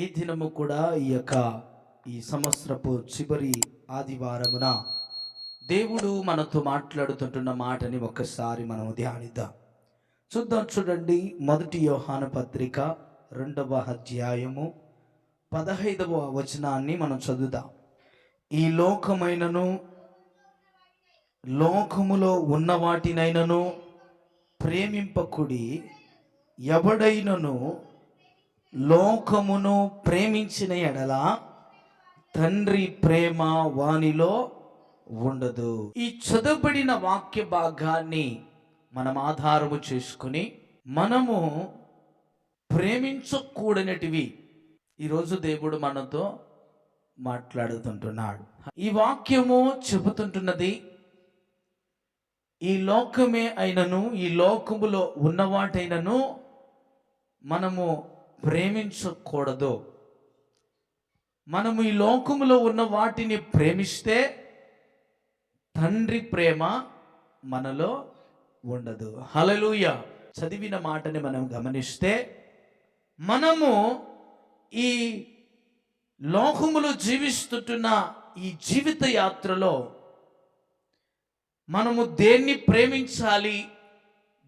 ఈ దినము కూడా ఈ యొక్క ఈ సంవత్సరపు చివరి ఆదివారమున దేవుడు మనతో మాట్లాడుతుంటున్న మాటని ఒక్కసారి మనం ధ్యానిద్దాం. చూద్దాం చూడండి మొదటి యోహాన పత్రిక రెండవ అధ్యాయము పదహైదవ వచనాన్ని మనం చదువుదాం. ఈ లోకమైనను లోకములో ఉన్న వాటినైనను ప్రేమింపకుడి ఎవడైనను లోకమును ప్రేమించిన ఎడల తండ్రి ప్రేమ వానిలో ఉండదు. ఈ చదవబడిన వాక్య భాగాన్ని మనం ఆధారము చేసుకుని మనము ప్రేమించకూడనటివి ఈరోజు దేవుడు మనతో మాట్లాడుతుంటున్నాడు. ఈ వాక్యము చెబుతుంటున్నది ఈ లోకమే అయినను ఈ లోకములో ఉన్నవాటైనను మనము ప్రేమించకూడదు. మనము ఈ లోకములో ఉన్న వాటిని ప్రేమిస్తే తండ్రి ప్రేమ మనలో ఉండదు. హలలుయ చదివిన మాటని మనం గమనిస్తే మనము ఈ లోకములో జీవిస్తుంటున్న ఈ జీవిత యాత్రలో మనము దేన్ని ప్రేమించాలి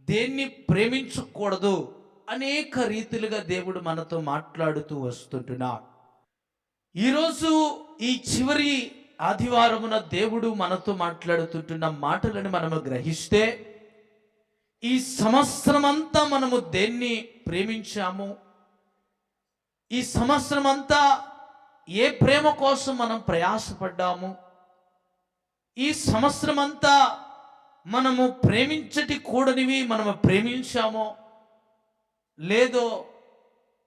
దేన్ని ప్రేమించకూడదు అనేక రీతిలుగా దేవుడు మనతో మాట్లాడుతూ వస్తుంటున్నాడు. ఈరోజు ఈ చివరి ఆదివారమున దేవుడు మనతో మాట్లాడుతుంటున్న మాటలను మనము గ్రహిస్తే ఈ సంవత్సరం అంతా మనము దేన్ని ప్రేమించాము? ఈ సంవత్సరం అంతా ఏ ప్రేమ కోసం మనం ప్రయాసపడ్డాము? ఈ సంవత్సరం అంతా మనము ప్రేమించటి కూడనివి మనము ప్రేమించామో? లేదో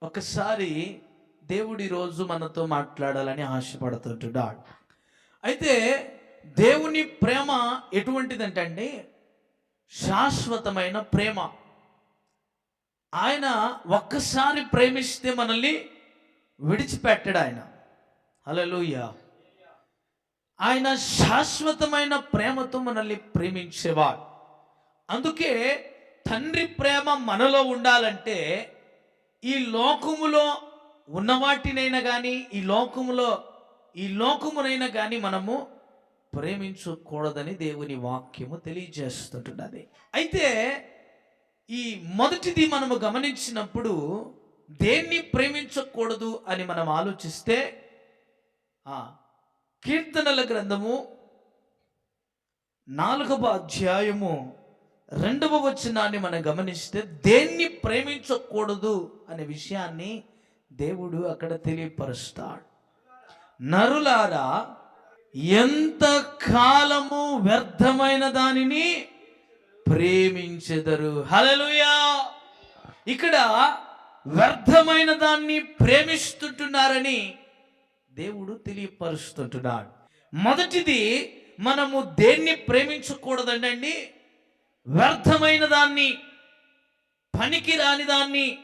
ఒకసారి దేవుడి రోజు మనతో మాట్లాడాలని ఆశపడుతుంటున్నాడు అయితే దేవుని ప్రేమ ఎటువంటిదంటే అండి శాశ్వతమైన ప్రేమ. ఆయన ఒక్కసారి ప్రేమిస్తే మనల్ని విడిచిపెట్టాడు ఆయన. హలోయ ఆయన శాశ్వతమైన ప్రేమతో మనల్ని ప్రేమించేవాడు. అందుకే తండ్రి ప్రేమ మనలో ఉండాలంటే ఈ లోకములో ఉన్న వాటినైనా కానీ ఈ లోకములో ఈ లోకమునైనా కానీ మనము ప్రేమించకూడదని దేవుని వాక్యము తెలియజేస్తుంటున్నది. అయితే ఈ మొదటిది మనము గమనించినప్పుడు దేన్ని ప్రేమించకూడదు అని మనం ఆలోచిస్తే కీర్తనల గ్రంథము నాలుగవ అధ్యాయము రెండవ వచనాన్ని మనం గమనిస్తే దేన్ని ప్రేమించకూడదు అనే విషయాన్ని దేవుడు అక్కడ తెలియపరుస్తాడు. నరులారా ఎంత కాలము వ్యర్థమైన దానిని ప్రేమించెదరు. హలలుయా ఇక్కడ వ్యర్థమైన దాన్ని ప్రేమిస్తుంటున్నారని దేవుడు తెలియపరుస్తుంటున్నాడు. మొదటిది మనము దేన్ని ప్రేమించకూడదండి వ్యర్థమైన దాన్ని పనికి రాని దాన్ని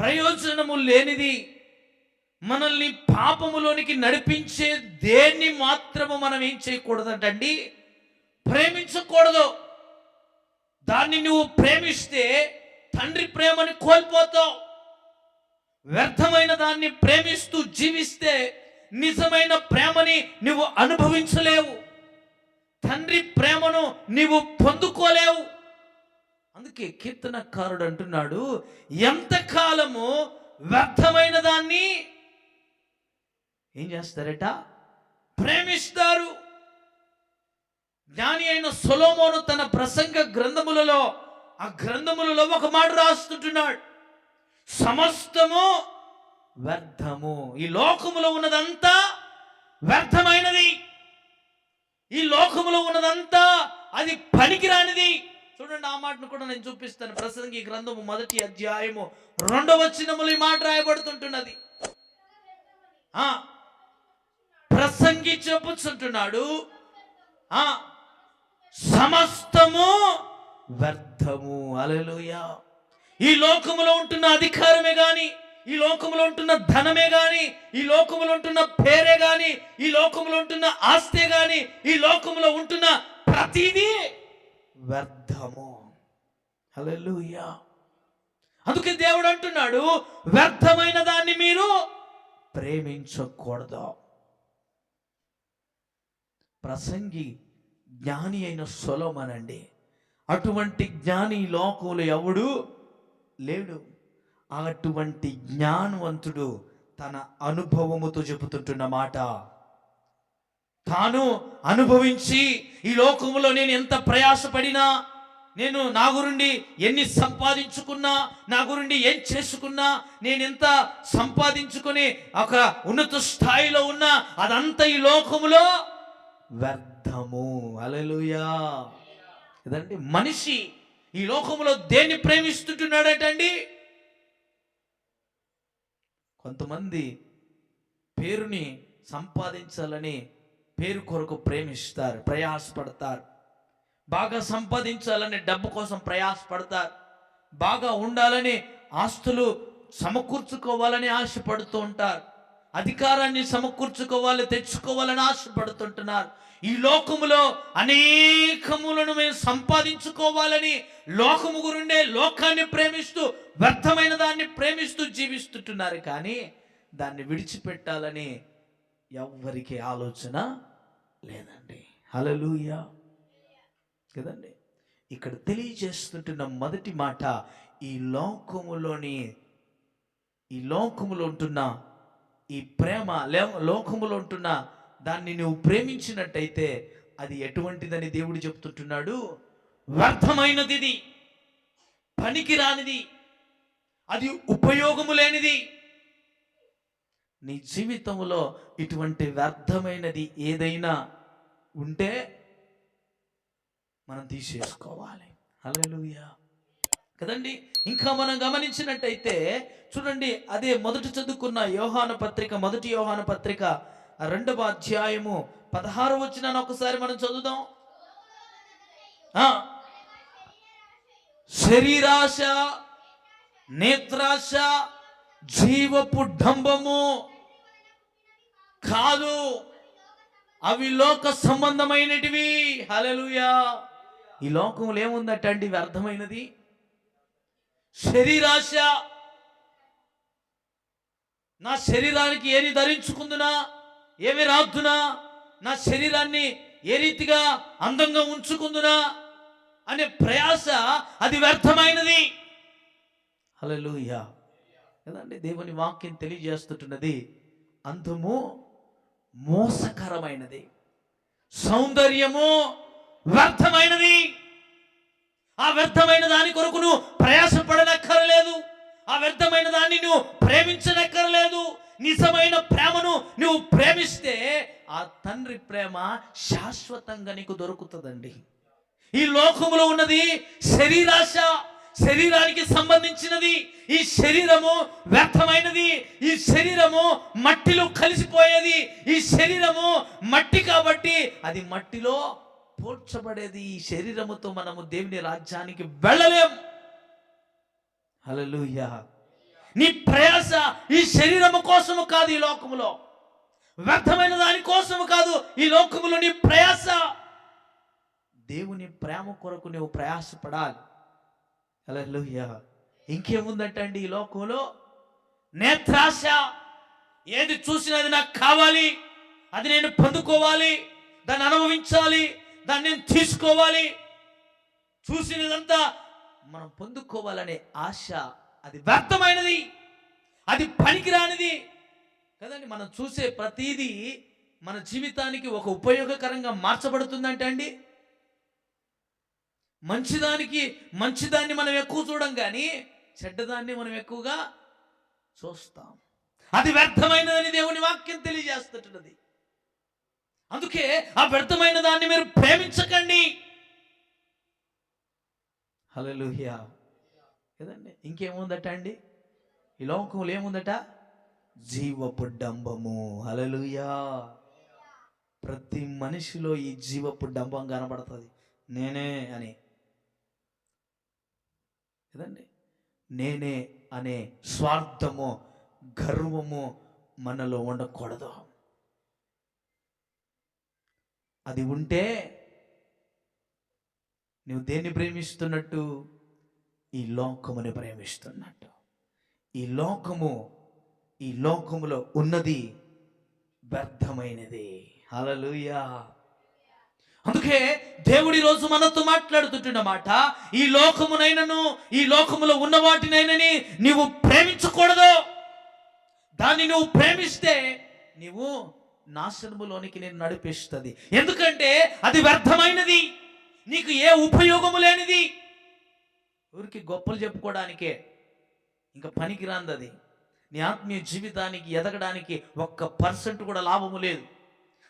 ప్రయోజనము లేనిది మనల్ని పాపములోనికి నడిపించే దేన్ని మాత్రము మనం ఏం చేయకూడదంటండి? ప్రేమించకూడదు. దాన్ని నువ్వు ప్రేమిస్తే తండ్రి ప్రేమని కోల్పోతావు. వ్యర్థమైన దాన్ని ప్రేమిస్తూ జీవిస్తే నిజమైన ప్రేమని నువ్వు అనుభవించలేవు. తండ్రి ప్రేమను నీవు పొందుకోలేవు. అందుకే కీర్తనకారుడు అంటున్నాడు ఎంతకాలము వ్యర్థమైన దాన్ని ఏం చేస్తారట? ప్రేమిస్తారు. జ్ఞాని అయిన సొలోమోను తన ప్రసంగ గ్రంథములలో ఆ గ్రంథములలో ఒక మాట రాస్తుంటున్నాడు సమస్తము వ్యర్థము. ఈ లోకములో ఉన్నదంతా వ్యర్థమైనది. లోకంలో ఉన్నదంతా అది పనికిరానిది. చూడండి ఆ మాటను కూడా నేను చూపిస్తాను. ప్రసంగి గ్రంథము మొదటి అధ్యాయము రెండవ వచనములు ఈ మాట రాయబడుతుంటున్నది. ఆ ప్రసంగి చెప్పుచుంటున్నాడు. ఆ సమస్తము వ్యర్థము. అలలుయా ఈ లోకములో ఉంటున్న అధికారమే కానీ ఈ లోకములో ఉంటున్న ధనమే గాని ఈ లోకములో ఉంటున్న పేరే గాని ఈ లోకములో ఉంటున్న ఆస్తే గాని ఈ లోకములో ఉంటున్న ప్రతిదీ వ్యర్థము. హల్లెలూయా. అందుకే దేవుడు అంటున్నాడు వ్యర్థమైన దాన్ని మీరు ప్రేమించకూడదు. ప్రసంగి జ్ఞాని అయిన సొలోమన్ అటువంటి జ్ఞాని లోకములు లోకంలో ఎవడు లేడు. అటువంటి జ్ఞానవంతుడు తన అనుభవముతో చెబుతుంటున్న మాట. తాను అనుభవించి ఈ లోకములో నేను ఎంత ప్రయాసపడినా నేను నా గురుండి ఎన్ని సంపాదించుకున్నా నా గురుండి ఏం చేసుకున్నా నేను ఎంత సంపాదించుకొని ఒక ఉన్నత స్థాయిలో ఉన్నా అదంతా ఈ లోకములో వ్యర్థము. అలలుయా ఇదండి మనిషి ఈ లోకంలో దేన్ని ప్రేమిస్తుంటున్నాడటండి? కొంతమంది పేరుని సంపాదించాలని పేరు కొరకు ప్రేమిస్తారు ప్రయాసపడతారు. బాగా సంపాదించాలని డబ్బు కోసం ప్రయాసపడతారు. బాగా ఉండాలని ఆస్తులు సమకూర్చుకోవాలని ఆశపడుతూ ఉంటారు. అధికారాన్ని సమకూర్చుకోవాలి తెచ్చుకోవాలని ఆశపడుతుంటున్నారు. ఈ లోకములో అనేకములను మేము సంపాదించుకోవాలని లోకము గురుండే లోకాన్ని ప్రేమిస్తూ వ్యర్థమైన దాన్ని ప్రేమిస్తూ జీవిస్తుంటున్నారు కానీ దాన్ని విడిచిపెట్టాలని ఎవ్వరికి ఆలోచన లేదండి. హలలుయా కదండి? ఇక్కడ తెలియజేస్తుంటున్న మొదటి మాట ఈ లోకములోని ఈ లోకములో ఉంటున్న ఈ ప్రేమ లోకములో ఉంటున్న దాన్ని నువ్వు ప్రేమించినట్టయితే అది ఎటువంటిదని దేవుడు చెప్తుంటున్నాడు? వ్యర్థమైనది ఇది పనికిరానిది అది ఉపయోగము లేనిది. నీ జీవితంలో ఇటువంటి వ్యర్థమైనది ఏదైనా ఉంటే మనం తీసేసుకోవాలి. అలెలుయా కదండి? ఇంకా మనం గమనించినట్టయితే చూడండి అదే మొదటి చదువుకున్న యోహాన పత్రిక మొదటి యోహాన పత్రిక రెండవ అధ్యాయము పదహారు వచ్చిన ఒకసారి మనం చదువుదాం. శరీరాశ నేత్రాశ జీవపు డంబము కాదు. అవి లోక సంబంధమైనటివి. హలలుయా ఈ లోకంలో ఏముందట అండి వ్యర్థమైనది శరీరాశ. నా శరీరానికి ఏది ధరించుకుందునా? ఏమి రాద్దునా? నా శరీరాన్ని ఏ రీతిగా అందంగా ఉంచుకుందునా? అనే ప్రయాస అది వ్యర్థమైనది. హల్లెలూయా. కదండి దేవుని వాక్యం తెలియజేస్తుంటున్నది అంతము మోసకరమైనది సౌందర్యము వ్యర్థమైనది. ఆ వ్యర్థమైన దాని కొరకు నువ్వు ప్రయాసపడనక్కరలేదు. ఆ వ్యర్థమైన దాన్ని నువ్వు ప్రేమించనక్కరలేదు. నిజమైన ప్రేమను నువ్వు ప్రేమిస్తే ఆ తండ్రి ప్రేమ శాశ్వతంగా నీకు దొరుకుతుందండి. ఈ లోకములో ఉన్నది శరీరాశ శరీరానికి సంబంధించినది. ఈ శరీరము వ్యర్థమైనది. ఈ శరీరము మట్టిలో కలిసిపోయేది. ఈ శరీరము మట్టి కాబట్టి అది మట్టిలో పోడ్చబడేది. ఈ శరీరముతో మనము దేవుని రాజ్యానికి వెళ్ళలేం. హల్లెలూయా. నీ ప్రయాస ఈ శరీరము కోసము కాదు ఈ లోకములో. వ్యర్థమైన దాని కోసము కాదు ఈ లోకములో నీ ప్రయాస. దేవుని ప్రేమ కొరకు నువ్వు ప్రయాసపడాలి. హల్లెలూయా. ఇంకేముందంటే అండి ఈ లోకంలో? నేత్రాశ ఏది చూసినా అది నాకు కావాలి అది నేను పొందుకోవాలి దాన్ని అనుభవించాలి దాన్ని నేను తీసుకోవాలి. చూసినదంతా మనం పొందుకోవాలనే ఆశ అది వ్యర్థమైనది అది పనికిరానిది. కదండి మనం చూసే ప్రతిదీ మన జీవితానికి ఒక ఉపయోగకరంగా మార్చబడుతుందంటే అండి మంచిదానికి మంచిదాన్ని మనం ఎక్కువ చూడం కానీ చెడ్డదాన్ని మనం ఎక్కువగా చూస్తాం. అది వ్యర్థమైనదని దేవుని వాక్యం తెలియజేస్తున్నది. అందుకే ఆ వ్యర్థమైన దాన్ని మీరు ప్రేమించకండి. హలోహియా కదండి ఇంకేముందట అండి? ఈ లోకంలో ఏముందట? జీవపు డంబము. హలలుయా ప్రతి మనిషిలో ఈ జీవపు డంబం కనబడుతుంది. నేనే అని. కదండి? నేనే అనే స్వార్థము గర్వము మనలో ఉండకూడదు. అది ఉంటే నువ్వు దేన్ని ప్రేమిస్తున్నట్టు? ఈ లోకముని ప్రేమిస్తున్నట్టు. ఈ లోకము ఈ లోకములో ఉన్నది వ్యర్థమైనది. హలలుయా అందుకే దేవుడి రోజు మనతో మాట్లాడుతుంటున్న మాట ఈ లోకమునైనను ఈ లోకములో ఉన్న వాటినైనని నీవు ప్రేమించకూడదు. దాన్ని నువ్వు ప్రేమిస్తే నీవు నాశనములోనికి నేను నడిపిస్తుంది. ఎందుకంటే అది వ్యర్థమైనది. నీకు ఏ ఉపయోగము లేనిది. ఊరికి గొప్పలు చెప్పుకోవడానికే ఇంకా పనికి రాందది నీ ఆత్మీయ జీవితానికి ఎదగడానికి ఒక్క పర్సెంట్ కూడా లాభము లేదు.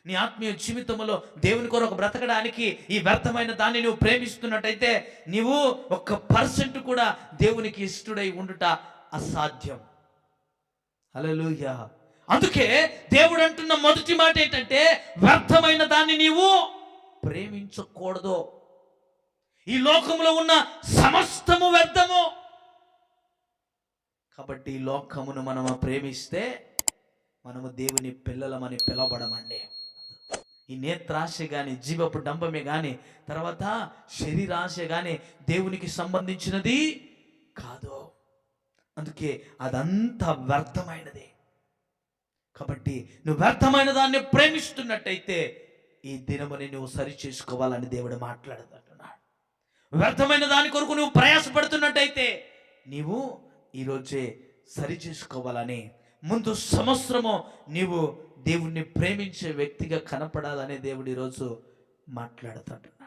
నీ ఆత్మీయ జీవితంలో దేవుని కొరకు బ్రతకడానికి ఈ వ్యర్థమైన దాన్ని నువ్వు ప్రేమిస్తున్నట్టయితే నీవు ఒక్క పర్సెంట్ కూడా దేవునికి ఇష్టడై ఉండుట అసాధ్యం. హల్లెలూయా. అందుకే దేవుడు అంటున్న మొదటి మాట ఏంటంటే వ్యర్థమైన దాన్ని నీవు ప్రేమించకూడదు. ఈ లోకంలో ఉన్న సమస్తము వ్యర్థము. కాబట్టి ఈ లోకమును మనము ప్రేమిస్తే మనము దేవుని పిల్లలమని పిలవడమండి ఈ నేత్రాశ కానీ జీవపు డంబమే కానీ తర్వాత శరీరాశ కానీ దేవునికి సంబంధించినది కాదు. అందుకే అదంతా వ్యర్థమైనది. కాబట్టి నువ్వు వ్యర్థమైన దాన్ని ప్రేమిస్తున్నట్టయితే ఈ దినముని నువ్వు సరి చేసుకోవాలని దేవుడు మాట్లాడదంటున్నాడు. వ్యర్థమైన దాని కొరకు నువ్వు ప్రయాసపడుతున్నట్టయితే నీవు ఈరోజే సరి చేసుకోవాలని ముందు సంవత్సరము నీవు దేవుణ్ణి ప్రేమించే వ్యక్తిగా కనపడాలని దేవుడు ఈరోజు మాట్లాడుతుంటున్నాడు.